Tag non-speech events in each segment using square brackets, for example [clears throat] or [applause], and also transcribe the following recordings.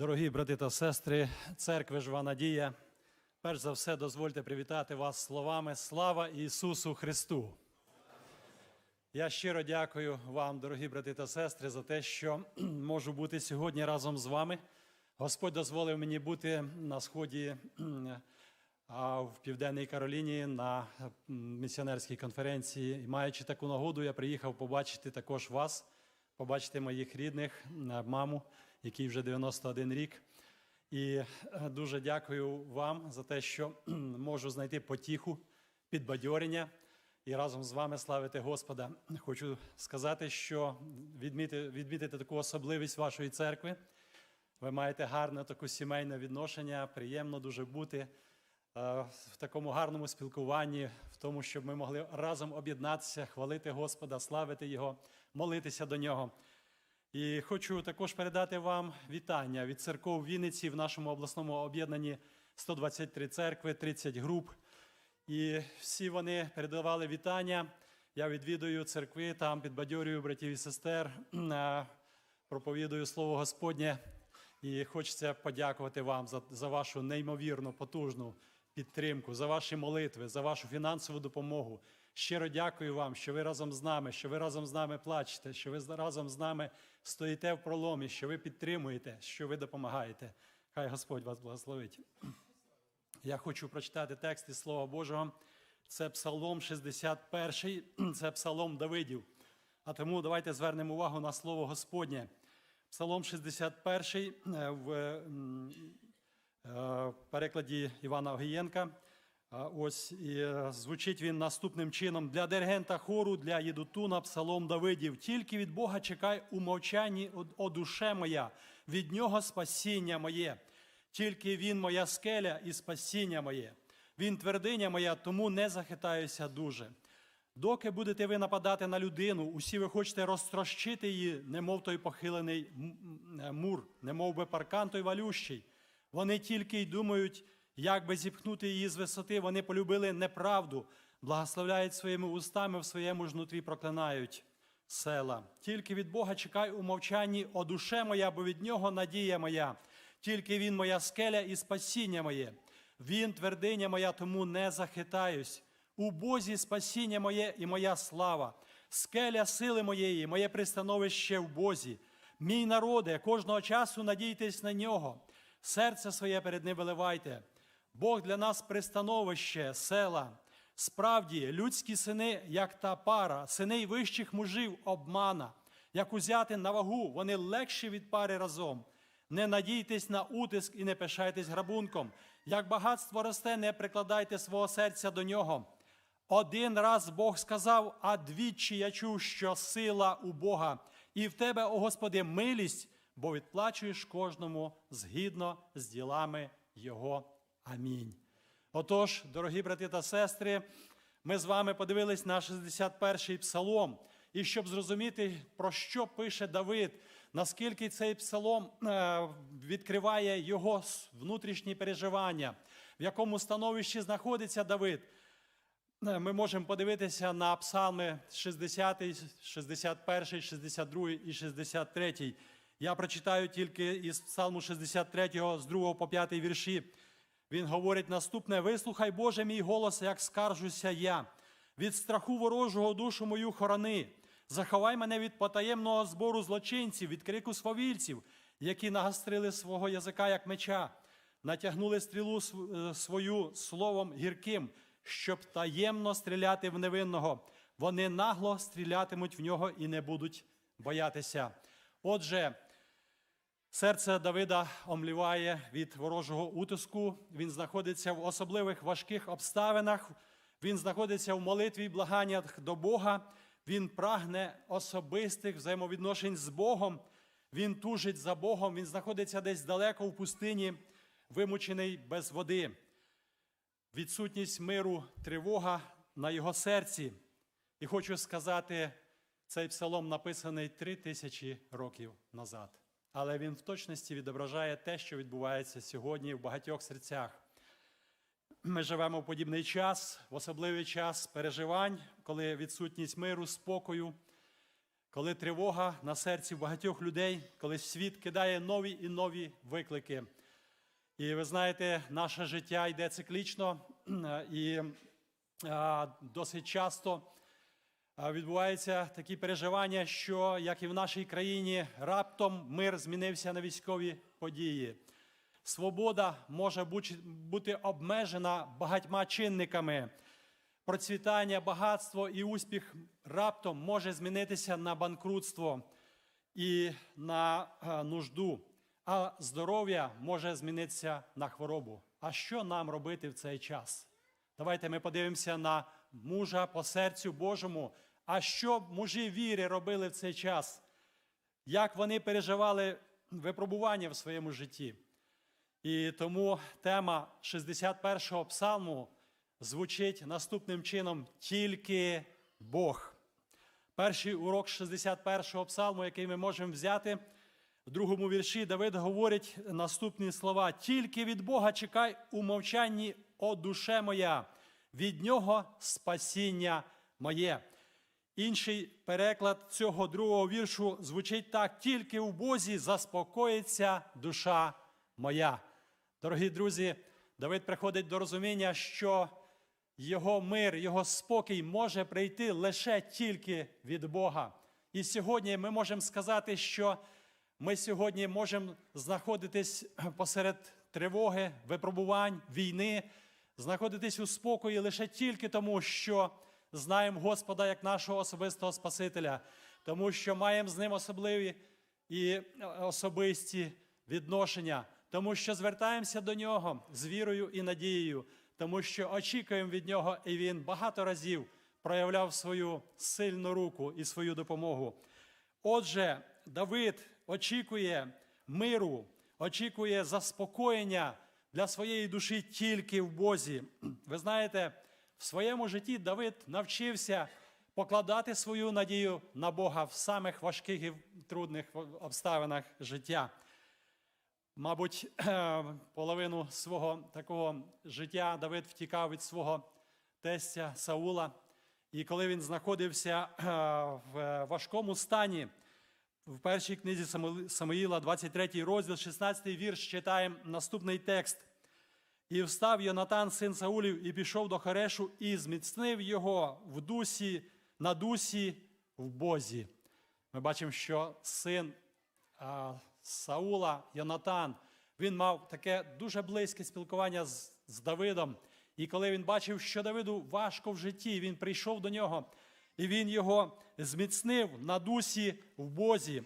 Дорогі брати та сестри, церкви Жива Надія, перш за все дозвольте привітати вас словами Слава Ісусу Христу! Я щиро дякую вам, дорогі брати та сестри, за те, що [clears throat] можу бути сьогодні разом з вами. Господь дозволив мені бути на сході [clears throat] в Південній Кароліні на місіонерській конференції. І маючи таку нагоду, я приїхав побачити також вас, побачити моїх рідних, маму, якій вже 91 рік. І е, дуже дякую вам за те, що можу знайти потіху, підбадьорення і разом з вами славити Господа. Хочу сказати, що відміти, відмітити таку особливість вашої церкви. Ви маєте гарне таке сімейне відношення, приємно дуже бути е, в такому гарному спілкуванні, в тому, щоб ми могли разом об'єднатися, хвалити Господа, славити Його, молитися до Нього. І хочу також передати вам вітання від церков Вінниці в нашому обласному об'єднанні 123 церкви, 30 груп. І всі вони передавали вітання. Я відвідую церкви, там підбадьорюю братів і сестер, е, проповідую Слово Господнє. І хочеться подякувати вам за, за вашу неймовірну, потужну підтримку, за ваші молитви, за вашу фінансову допомогу. Щиро дякую вам, що ви разом з нами, що ви разом з нами плачете, що ви разом з нами стоїте в проломі, що ви підтримуєте, що ви допомагаєте. Хай Господь вас благословить. Я хочу прочитати текст із Слова Божого. Це Псалом 61, [clears throat] це Псалом Давидів. А тому давайте звернемо увагу на Слово Господнє. Псалом 61 е, в е, перекладі Івана Огієнка. Ось і е, звучить він наступним чином: для диригента хору, для єдутуна, псалом Давидів. Тільки від Бога чекай у мовчанні, о- душе моя, від нього спасіння моє. Тільки він моя скеля і спасіння моє. Він твердиня моя, тому не захитаюся дуже. Доки будете ви нападати на людину, усі ви хочете розтрощити її, немов той похилений мур, немов би паркан той валющий. Вони тільки й думають, як би зіпхнути її з висоти. Вони полюбили неправду, благословляють своїми устами, в своєму ж проклинають села. Тільки від Бога чекай у мовчанні, о душе моя, бо від нього надія моя. Тільки він моя скеля і спасіння моє. Він твердиня моя, тому не захитаюсь. У Бозі спасіння моє і моя слава, скеля сили моєї, моє пристановище в Бозі. Мій народе, кожного часу надійтесь на нього, серце своє перед ним виливайте. Бог для нас пристановище, села. Справді, людські сини, як та пара, сини вищих мужів обмана, як узяти на вагу, вони легші від пари разом. Не надійтесь на утиск і не пишайтесь грабунком. Як багатство росте, не прикладайте свого серця до нього. Один раз Бог сказав, а двічі я чув, що сила у Бога, і в тебе, о Господи, милість, бо відплачуєш кожному згідно з ділами Його. Амінь. Отож, дорогі брати та сестри, ми з вами подивились на 61-й псалом. І щоб зрозуміти, про що пише Давид, наскільки цей псалом е, відкриває його внутрішні переживання, в якому становищі знаходиться Давид. Е, Ми можемо подивитися на псалми 60, 61, 62 і 63. Я прочитаю тільки із псалму 63 з 2 по 5 вірші. Він говорить наступне: Вислухай, Боже, мій голос, як скаржуся я. Від страху ворожого душу мою хорони. Заховай мене від потаємного збору злочинців, від крику свавільців, які нагастрили свого язика, як меча, натягнули стрілу е, свою словом гірким, щоб таємно стріляти в невинного. Вони нагло стрілятимуть в нього і не будуть боятися. Отже, Серце Давида омліває від ворожого утиску. Він знаходиться в особливих важких обставинах. Він знаходиться в молитві і благаннях до Бога. Він прагне особистих взаємовідношень з Богом. Він тужить за Богом. Він знаходиться десь далеко в пустині, вимучений без води. Відсутність миру, тривога на його серці. І хочу сказати, цей псалом написаний три тисячі років назад. Але він в точності відображає те, що відбувається сьогодні в багатьох серцях. Ми живемо в подібний час, в особливий час переживань, коли відсутність миру, спокою, коли тривога на серці багатьох людей, коли світ кидає нові і нові виклики. І ви знаєте, наше життя йде циклічно [clears throat] і досить часто відбуваються такі переживання, що як і в нашій країні, раптом мир змінився на військові події. Свобода може бути- обмежена багатьма чинниками. Процвітання, багатство і успіх раптом може змінитися на банкрутство і на е, нужду, а здоров'я може змінитися на хворобу. А що нам робити в цей час? Давайте ми подивимося на мужа по серцю Божому. А що мужі віри робили в цей час? Як вони переживали випробування в своєму житті? І тому тема 61-го псалму звучить наступним чином: тільки Бог. Перший урок 61-го псалму, який ми можемо взяти, в другому вірші Давид говорить наступні слова: тільки від Бога чекай у мовчанні, о душе моя, від нього спасіння моє. Інший переклад цього другого віршу звучить так: тільки в Бозі заспокоїться душа моя. Дорогі друзі, Давид приходить до розуміння, що його мир, його спокій може прийти лише тільки від Бога. І сьогодні ми можемо сказати, що ми сьогодні можемо знаходитись посеред тривоги, випробувань, війни, знаходитись у спокої лише тільки тому, що знаємо Господа як нашого особистого Спасителя, тому що маємо з ним особливі і е, особисті відношення, тому що звертаємося до нього з вірою і надією, тому що очікуємо від нього, і він багато разів проявляв свою сильну руку і свою допомогу. Отже, Давид очікує миру, очікує заспокоєння для своєї душі тільки в Бозі. [clears throat] Ви знаєте, в своєму житті Давид навчився покладати свою надію на Бога в самих важких і трудних обставинах життя. Мабуть, [clears throat] половину свого такого життя Давид втікав від свого тестя Саула. І коли він знаходився [clears throat] в важкому стані, в першій книзі Самуї- Самуїла, 23 розділ, 16 вірш, читаємо наступний текст. І встав Йонатан, син Саулів, і пішов до Харешу, і зміцнив його в дусі, на дусі в Бозі. Ми бачимо, що син а, Саула, Йонатан, він мав таке дуже близьке спілкування з, з Давидом. І коли він бачив, що Давиду важко в житті, він прийшов до нього, і він його зміцнив на дусі в Бозі.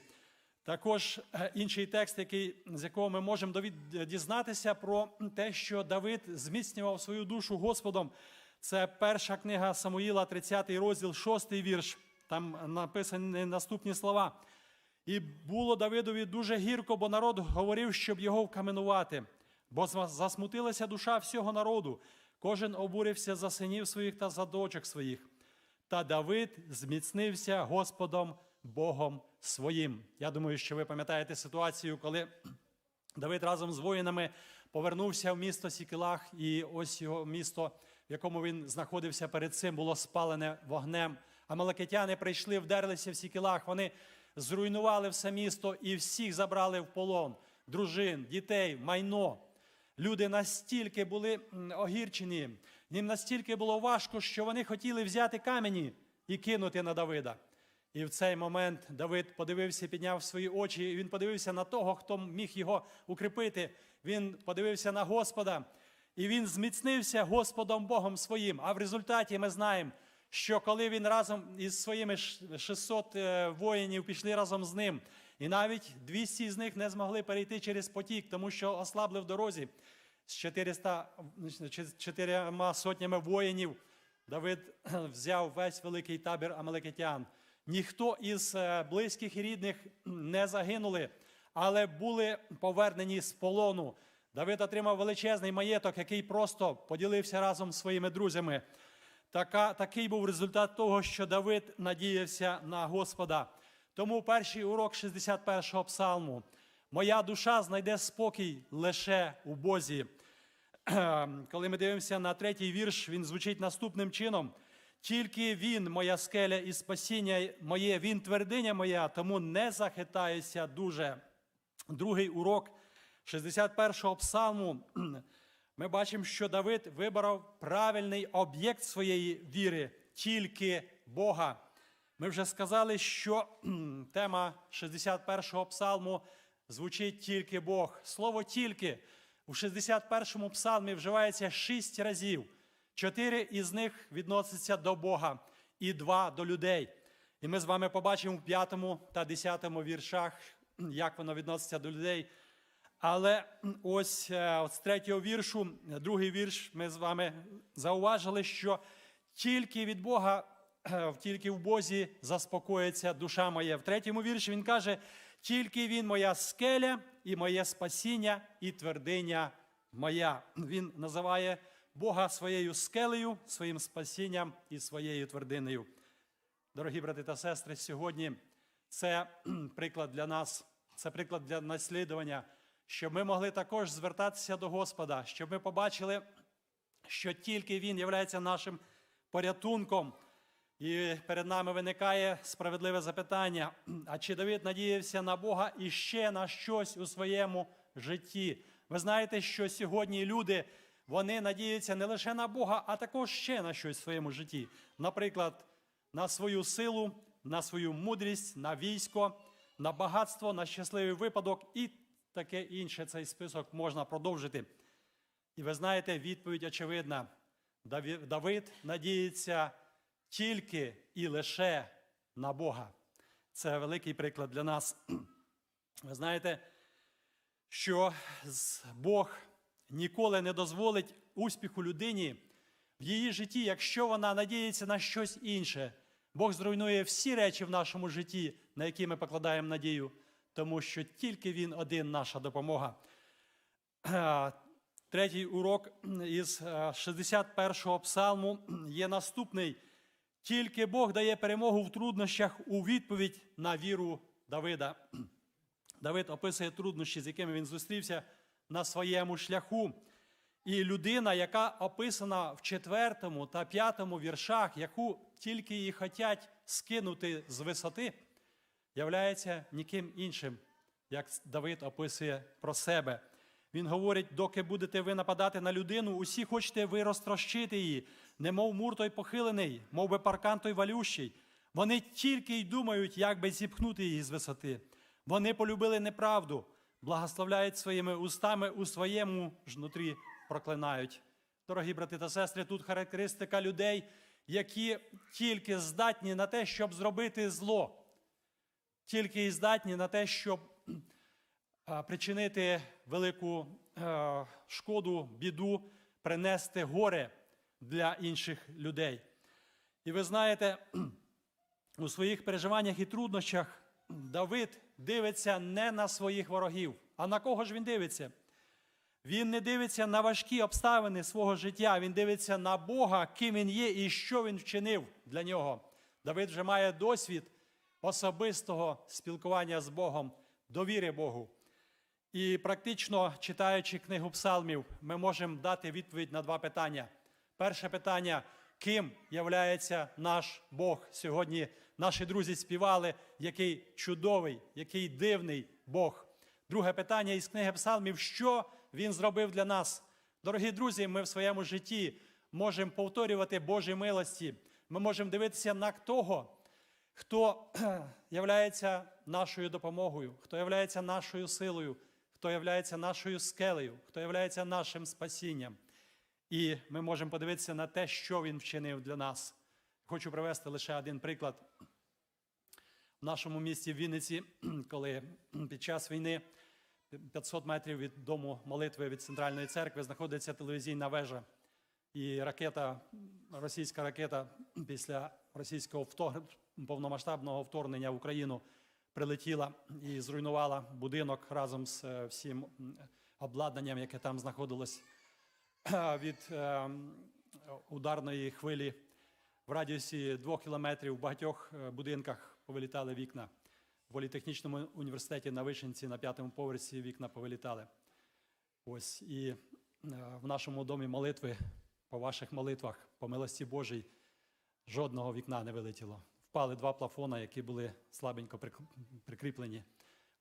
Також е, інший текст, який, з якого ми можемо дізнатися про те, що Давид зміцнював свою душу Господом. Це перша книга Самуїла, 30 розділ, 6 вірш. Там написані наступні слова. І було Давидові дуже гірко, бо народ говорив, щоб його вкаменувати. Бо засмутилася душа всього народу. Кожен обурився за синів своїх та за дочок своїх. Та Давид зміцнився Господом Богом своїм. Я думаю, що ви пам'ятаєте ситуацію, коли Давид разом з воїнами повернувся в місто Сікелах, і ось його місто, в якому він знаходився перед цим, було спалене вогнем. Амалакитяни прийшли, вдерлися в Сікелах. Вони зруйнували все місто і всіх забрали в полон: дружин, дітей, майно. Люди настільки були огірчені, їм настільки було важко, що вони хотіли взяти камені і кинути на Давида. І в цей момент Давид подивився, підняв свої очі, і він подивився на того, хто міг його укріпити. Він подивився на Господа, і він зміцнився Господом Богом своїм. А в результаті ми знаємо, що коли він разом із своїми ш- 600 е, воїнів пішли разом з ним, і навіть 200 з них не змогли перейти через потік, тому що ослабли в дорозі з 400, чи- чотирма сотнями воїнів. Давид [clears throat] взяв весь великий табір амалекитян. Ніхто із е, близьких і рідних [clears throat] не загинули, але були повернені з полону. Давид отримав величезний маєток, який просто поділився разом з своїми друзями. Така, такий був результат того, що Давид надіявся на Господа. Тому перший урок 61-го псалму. Моя душа знайде спокій лише у Бозі. [clears throat] Коли ми дивимося на третій вірш, він звучить наступним чином: Тільки Він, моя скеля і спасіння моє, Він твердиня моя, тому не захитаюся дуже. Другий урок 61-го псалму. [clears throat] Ми бачимо, що Давид вибрав правильний об'єкт своєї віри, тільки Бога. Ми вже сказали, що [clears throat] тема 61-го псалму звучить тільки Бог. Слово тільки у 61-му псалмі вживається шість разів. Чотири із них відносяться до Бога і два до людей. І ми з вами побачимо в п'ятому та десятому віршах, як воно відноситься до людей. Але ось е, з третього віршу, другий вірш, ми з вами зауважили, що тільки від Бога, е, тільки в Бозі заспокоїться душа моя. В третьому вірші він каже: тільки він моя скеля і моє спасіння, і твердиня моя. Він називає Бога своєю скелею, своїм спасінням і своєю твердинею. Дорогі брати та сестри, сьогодні це [clears throat] приклад для нас, це приклад для наслідування, щоб ми могли також звертатися до Господа, щоб ми побачили, що тільки Він є нашим порятунком. І перед нами виникає справедливе запитання: [clears throat] а чи Давид надіявся на Бога і ще на щось у своєму житті? Ви знаєте, що сьогодні люди вони надіються не лише на Бога, а також ще на щось в своєму житті. Наприклад, на свою силу, на свою мудрість, на військо, на багатство, на щасливий випадок і таке інше. Цей список можна продовжити. І ви знаєте, відповідь очевидна. Давид надіється тільки і лише на Бога. Це великий приклад для нас. [clears throat] Ви знаєте, що Бог ніколи не дозволить успіху людині в її житті, якщо вона надіється на щось інше. Бог зруйнує всі речі в нашому житті, на які ми покладаємо надію, тому що тільки Він один наша допомога. Е, [clears throat] Третій урок із е, 61-го псалму є наступний. Тільки Бог дає перемогу в труднощах у відповідь на віру Давида. [clears throat] Давид описує труднощі, з якими він зустрівся на своєму шляху. І людина, яка описана в четвертому та п'ятому віршах, яку тільки її хотять скинути з висоти, являється ніким іншим, як Давид описує про себе. Він говорить, доки будете ви нападати на людину, усі хочете ви розтрощити її, немов мур той похилений, мов би паркан той валющий. Вони тільки й думають, як би зіпхнути її з висоти. Вони полюбили неправду, благословляють своїми устами у своєму ж нутрі проклинають. Дорогі брати та сестри, тут характеристика людей, які тільки здатні на те, щоб зробити зло, тільки і здатні на те, щоб причинити велику е, шкоду, біду, принести горе для інших людей. І ви знаєте, [clears throat] у своїх переживаннях і труднощах Давид дивиться не на своїх ворогів. А на кого ж він дивиться? Він не дивиться на важкі обставини свого життя, він дивиться на Бога, ким він є і що він вчинив для нього. Давид вже має досвід особистого спілкування з Богом, довіри Богу. І практично читаючи книгу псалмів, ми можемо дати відповідь на два питання. Перше питання: ким являється наш Бог? Сьогодні наші друзі співали, який чудовий, який дивний Бог. Друге питання із книги псалмів: що він зробив для нас? Дорогі друзі, ми в своєму житті можемо повторювати Божі милості. Ми можемо дивитися на того, хто [clears throat] являється нашою допомогою, хто являється нашою силою, хто являється нашою скелею, хто являється нашим спасінням. І ми можемо подивитися на те, що він вчинив для нас. Хочу привести лише один приклад. Нашому місті в Вінниці, [clears throat] коли [clears throat] під час війни 500 метрів від дому молитви від центральної церкви знаходиться телевізійна вежа. І ракета, російська ракета [clears throat] після російського втор... повномасштабного вторгнення в Україну прилетіла і зруйнувала будинок разом з е, всім обладнанням, яке там знаходилось від е, ударної хвилі. В радіусі двох кілометрів в багатьох е, будинках повилітали вікна. В політехнічному університеті на Вишенці на п'ятому поверсі вікна повилітали. Ось і е, в нашому домі молитви, по ваших молитвах, по милості Божій, жодного вікна не вилетіло. Впали два плафона, які були слабенько прик- прикріплені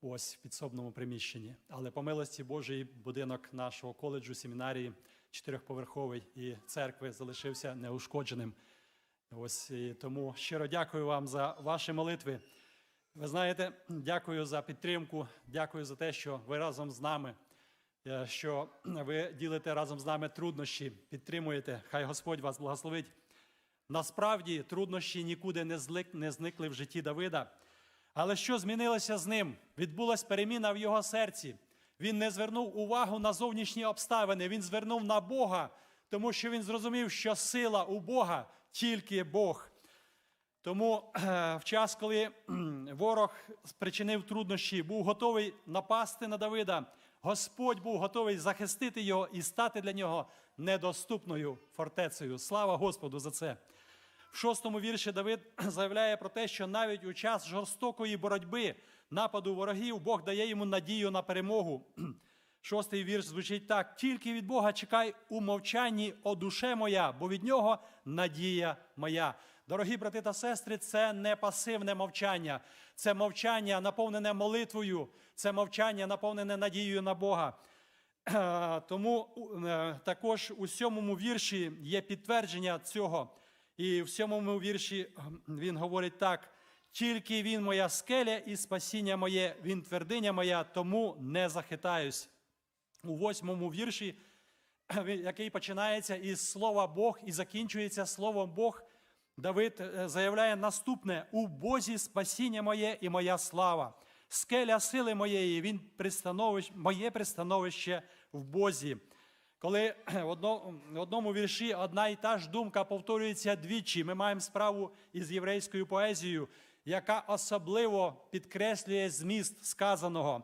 ось в підсобному приміщенні. Але по милості Божої будинок нашого коледжу, семінарії, чотирьохповерховий і церкви залишився неушкодженим. Ось тому щиро дякую вам за ваші молитви. Ви знаєте, дякую за підтримку, дякую за те, що ви разом з нами, е, що ви ділите разом з нами труднощі, підтримуєте. Хай Господь вас благословить. Насправді труднощі нікуди не злик- не зникли в житті Давида. Але що змінилося з ним? Відбулася переміна в його серці. Він не звернув увагу на зовнішні обставини, він звернув на Бога, тому що він зрозумів, що сила у Бога тільки Бог. Тому е, в час, коли ворог спричинив труднощі, був готовий напасти на Давида, Господь був готовий захистити його і стати для нього недоступною фортецею. Слава Господу за це. В шостому вірші Давид [clears throat] заявляє про те, що навіть у час жорстокої боротьби, нападу ворогів, Бог дає йому надію на перемогу. [clears throat] Шостий вірш звучить так: тільки від Бога чекай у мовчанні, о душе моя, бо від нього надія моя. Дорогі брати та сестри, це не пасивне мовчання, це мовчання, наповнене молитвою, це мовчання, наповнене надією на Бога. [clears throat] Тому е, також у сьомому вірші є підтвердження цього. І в сьомому вірші він говорить так: тільки він моя скеля і спасіння моє, він твердиня моя, тому не захитаюсь. У восьмому вірші, [clears throat] який починається із слова Бог і закінчується словом Бог, Давид е, заявляє наступне: у Бозі спасіння моє і моя слава. Скеля сили моєї, він пристановищ, моє пристановище в Бозі. Коли [clears throat] в одному вірші одна і та ж думка повторюється двічі, ми маємо справу із єврейською поезією, яка особливо підкреслює зміст сказаного.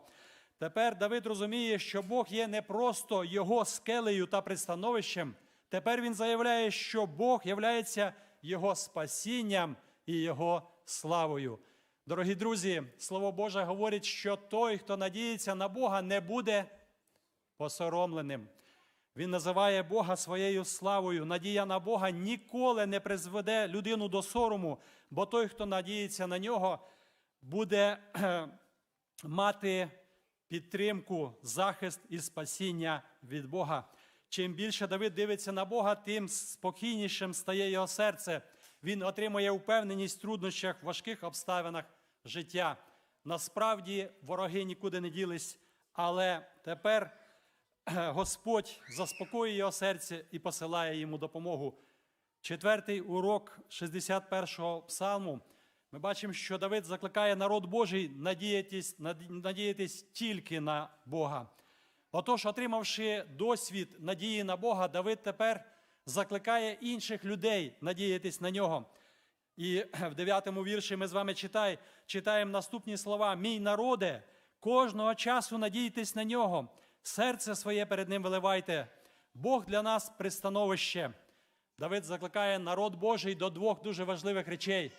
Тепер Давид розуміє, що Бог є не просто його скелею та пристановищем. Тепер він заявляє, що Бог являється його спасінням і його славою. Дорогі друзі, Слово Боже говорить, що той, хто надіється на Бога, не буде посоромленим. Він називає Бога своєю славою. Надія на Бога ніколи не призведе людину до сорому, бо той, хто надіється на нього, буде [clears throat] мати підтримку, захист і спасіння від Бога. Чим більше Давид дивиться на Бога, тим спокійнішим стає його серце. Він отримує впевненість в труднощах, важких обставинах життя. Насправді вороги нікуди не ділись, але тепер [clears throat] Господь заспокоює його серце і посилає йому допомогу. Четвертий урок 61-го псалму. Ми бачимо, що Давид закликає народ Божий надіятись, надіятись тільки на Бога. Отож, отримавши досвід надії на Бога, Давид тепер закликає інших людей надіятись на нього. І в дев'ятому вірші ми з вами читай, читаємо наступні слова: Мій народе, кожного часу надійтесь на нього, серце своє перед ним виливайте. Бог для нас пристановище. Давид закликає народ Божий до двох дуже важливих речей.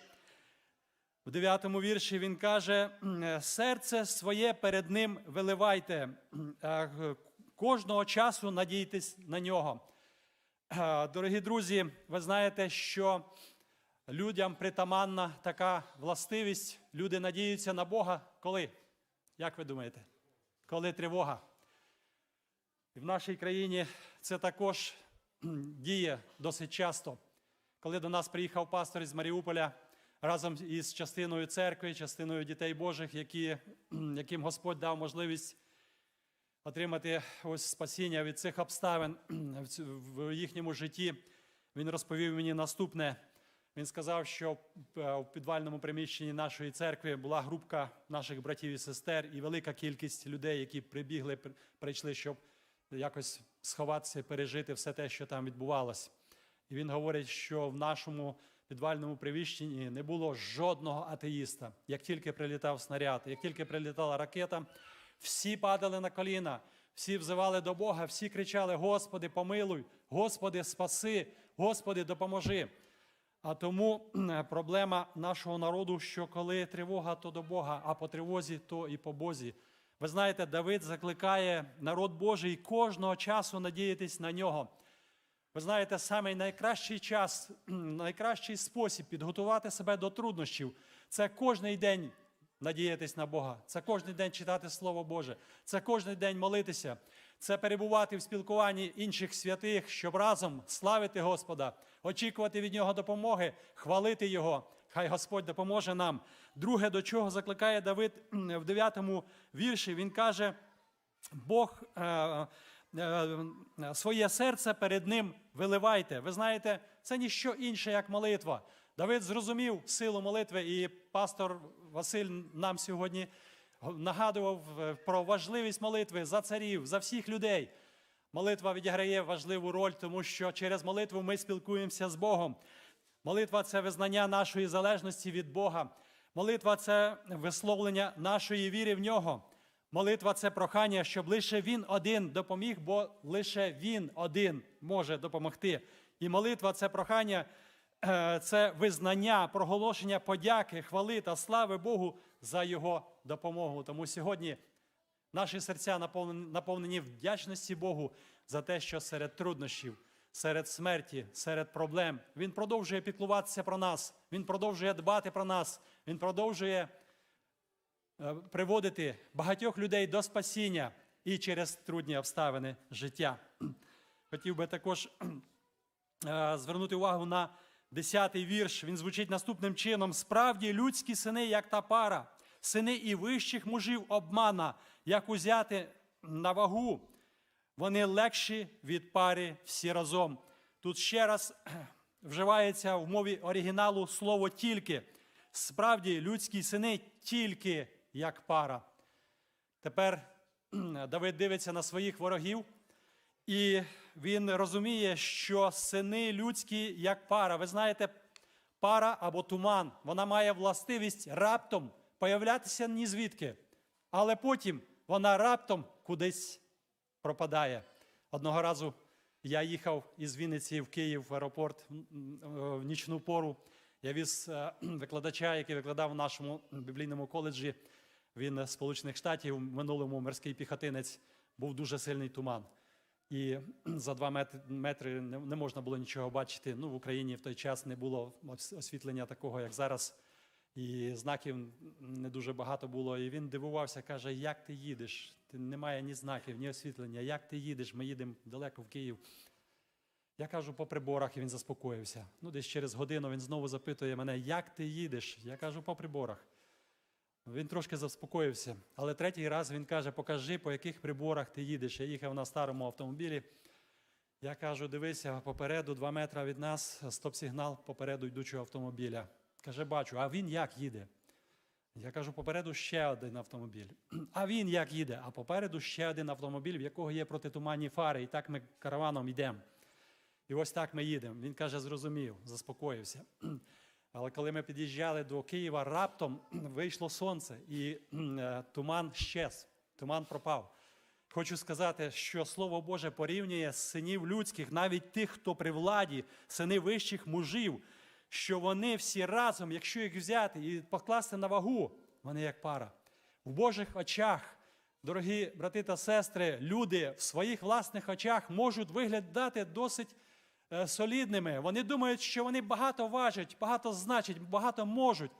В дев'ятому вірші він каже: серце своє перед ним виливайте, г- кожного часу надійтесь на нього. Е, Дорогі друзі, ви знаєте, що людям притаманна така властивість. Люди надіються на Бога. Коли? Як ви думаєте? Коли тривога? І в нашій країні це також діє досить часто. Коли до нас приїхав пастор із Маріуполя разом із частиною церкви, частиною дітей Божих, які, яким Господь дав можливість отримати ось спасіння від цих обставин в їхньому житті, він розповів мені наступне. Він сказав, що е, в підвальному приміщенні нашої церкви була групка наших братів і сестер, і велика кількість людей, які прибігли, прийшли, щоб якось сховатися пережити все те, що там відбувалось. І він говорить, що в нашому підвальному приміщенні не було жодного атеїста. Як тільки прилітав снаряд, як тільки прилітала ракета, всі падали на коліна, всі взивали до Бога, всі кричали: Господи, помилуй, Господи, спаси, Господи, допоможи. А тому проблема нашого народу, що коли тривога, то до Бога, а по тривозі, то і по Бозі. Ви знаєте, Давид закликає народ Божий кожного часу надіятись на нього. Ви знаєте, самий найкращий час, [clears throat] найкращий спосіб підготувати себе до труднощів це кожний день надіятись на Бога, це кожен день читати Слово Боже, це кожен день молитися, це перебувати в спілкуванні інших святих, щоб разом славити Господа, очікувати від Нього допомоги, хвалити Його. Хай Господь допоможе нам. Друге, до чого закликає Давид в 9 вірші, він каже: Бог е, своє серце перед ним виливайте. Ви знаєте, це ніщо інше, як молитва. Давид зрозумів силу молитви, і пастор Василь нам сьогодні нагадував е, про важливість молитви за царів, за всіх людей. Молитва відіграє важливу роль, тому що через молитву ми спілкуємося з Богом. Молитва це визнання нашої залежності від Бога. Молитва це висловлення нашої віри в нього. Молитва це прохання, щоб лише Він один допоміг, бо лише Він один може допомогти. І молитва це прохання, е, це визнання, проголошення подяки, хвали та слави Богу за Його допомогу. Тому сьогодні Наші серця наповнені, вдячності Богу за те, що серед труднощів, серед смерті, серед проблем Він продовжує піклуватися про нас, Він продовжує дбати про нас, Він продовжує приводити багатьох людей до спасіння і через трудні обставини життя. [clears throat] Хотів би також [clears throat] е, звернути увагу на 10-й вірш. Він звучить наступним чином: справді людські сини, як та пара, сини і вищих мужів обмана, як узяти на вагу, вони легші від пари всі разом. Тут ще раз [clears throat] вживається в мові оригіналу слово тільки. Справді людські сини тільки як пара. Тепер Давид дивиться на своїх ворогів, і він розуміє, що сини людські як пара. Ви знаєте, пара або туман, вона має властивість раптом появлятися ні звідки, але потім вона раптом кудись пропадає. Одного разу я їхав із Вінниці в Київ в аеропорт е, в нічну пору. Я віз е, викладача, який викладав в нашому біблійному коледжі. Він з Сполучених Штатів, в минулому морський піхотинець, був дуже сильний туман. І [clears throat] за два метри, не можна було нічого бачити. Ну, в Україні в той час не було освітлення такого, як зараз. І знаків не дуже багато було. І він дивувався, каже: як ти їдеш? Ти немає ні знаків, ні освітлення. Як ти їдеш? Ми їдемо далеко в Київ. Я кажу по приборах, і він заспокоївся. Ну, десь через годину він знову запитує мене, як ти їдеш? Я кажу, по приборах. Він трошки заспокоївся. Але третій раз він каже: покажи, по яких приборах ти їдеш. Я їхав на старому автомобілі. Я кажу, дивися, попереду, два метри від нас, стоп-сигнал попереду йдучого автомобіля. Каже, бачу, а він як їде? Я кажу, попереду ще один автомобіль. [clears throat] А він як їде? А попереду ще один автомобіль, в якого є протитуманні фари. І так ми караваном йдемо. І ось так ми їдемо. Він каже, зрозумів, заспокоївся. [clears throat] Але коли ми під'їжджали до Києва, раптом [clears throat] вийшло сонце, і [clears throat] е, туман щез, туман пропав. Хочу сказати, що Слово Боже порівнює синів людських, навіть тих, хто при владі, сини вищих мужів, що вони всі разом, якщо їх взяти і покласти на вагу, вони як пара. В Божих очах, дорогі брати та сестри, люди в своїх власних очах можуть виглядати досить солідними. Вони думають, що вони багато важать, багато значать, багато можуть.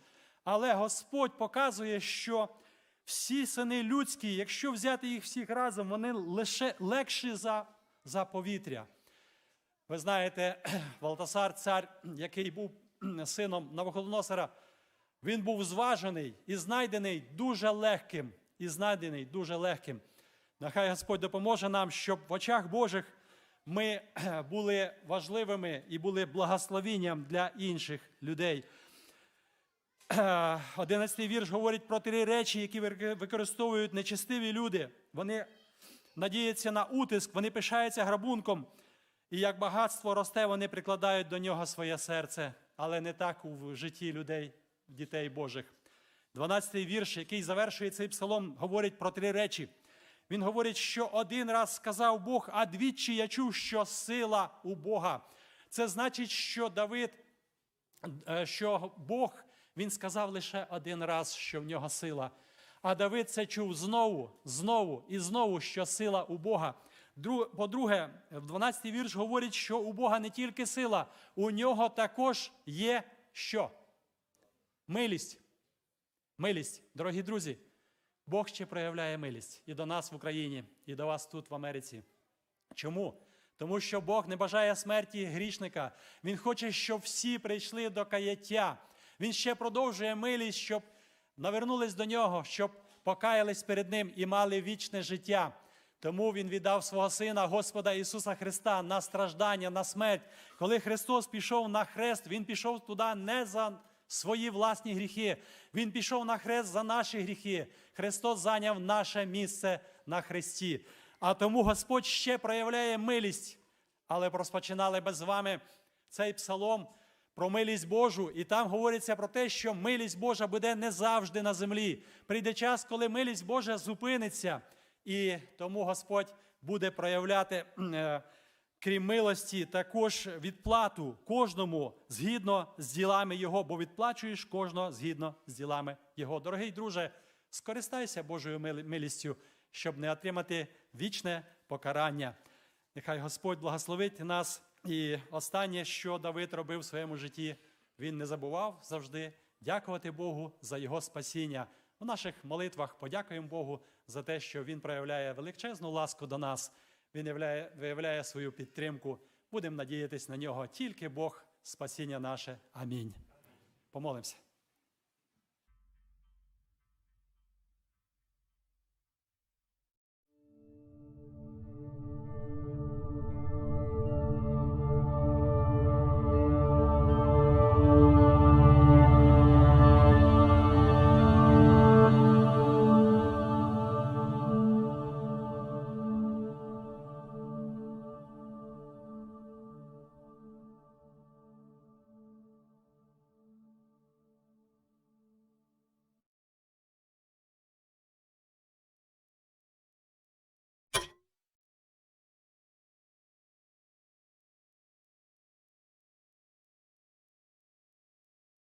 Але Господь показує, що всі сини людські, якщо взяти їх всіх разом, вони лише легші за, за повітря. Ви знаєте, [clears throat] Валтасар, цар, який був сином Навуходоносора, він був зважений і знайдений дуже легким. І знайдений дуже легким. Нехай Господь допоможе нам, щоб в очах Божих ми [clears throat] були важливими і були благословенням для інших людей. Е, Одинадцятий вірш говорить про три речі, які використовують нечестиві люди. Вони надіються на утиск, вони пишаються грабунком, і як багатство росте, вони прикладають до нього своє серце, але не так у житті людей, дітей Божих. 12-й вірш, який завершує цей псалом, говорить про три речі. Він говорить, що один раз сказав Бог, а двічі я чув, що сила у Бога. Це значить, що Давид е, що Бог він сказав лише один раз, що в нього сила. А Давид це чув знову, знову і знову, що сила у Бога. По-друге, в 12-й вірш говорить, що у Бога не тільки сила, у нього також є що? Милість. Милість, дорогі друзі, Бог ще проявляє милість і до нас в Україні, і до вас тут, в Америці. Чому? Тому що Бог не бажає смерті грішника. Він хоче, щоб всі прийшли до каяття. Він ще продовжує милість, щоб навернулись до нього, щоб покаялись перед Ним і мали вічне життя. Тому Він віддав свого Сина, Господа Ісуса Христа, на страждання, на смерть. Коли Христос пішов на хрест, Він пішов туди не за свої власні гріхи. Він пішов на хрест за наші гріхи. Христос зайняв наше місце на хресті. А тому Господь ще проявляє милість. Але розпочинали би з вами цей псалом про милість Божу, і там говориться про те, що милість Божа буде не завжди на землі. Прийде час, коли милість Божа зупиниться, і тому Господь буде проявляти, е, крім милості, також відплату кожному згідно з ділами Його, бо відплачуєш кожного згідно з ділами Його. Дорогий друже, скористайся Божою милістю, щоб не отримати вічне покарання. Нехай Господь благословить нас. І останнє, що Давид робив в своєму житті, він не забував завжди дякувати Богу за його спасіння. У наших молитвах подякуємо Богу за те, що Він проявляє величезну ласку до нас. Він являє, виявляє свою підтримку. Будемо надіятись на нього. Тільки Бог, спасіння наше. Амінь. Помолимося.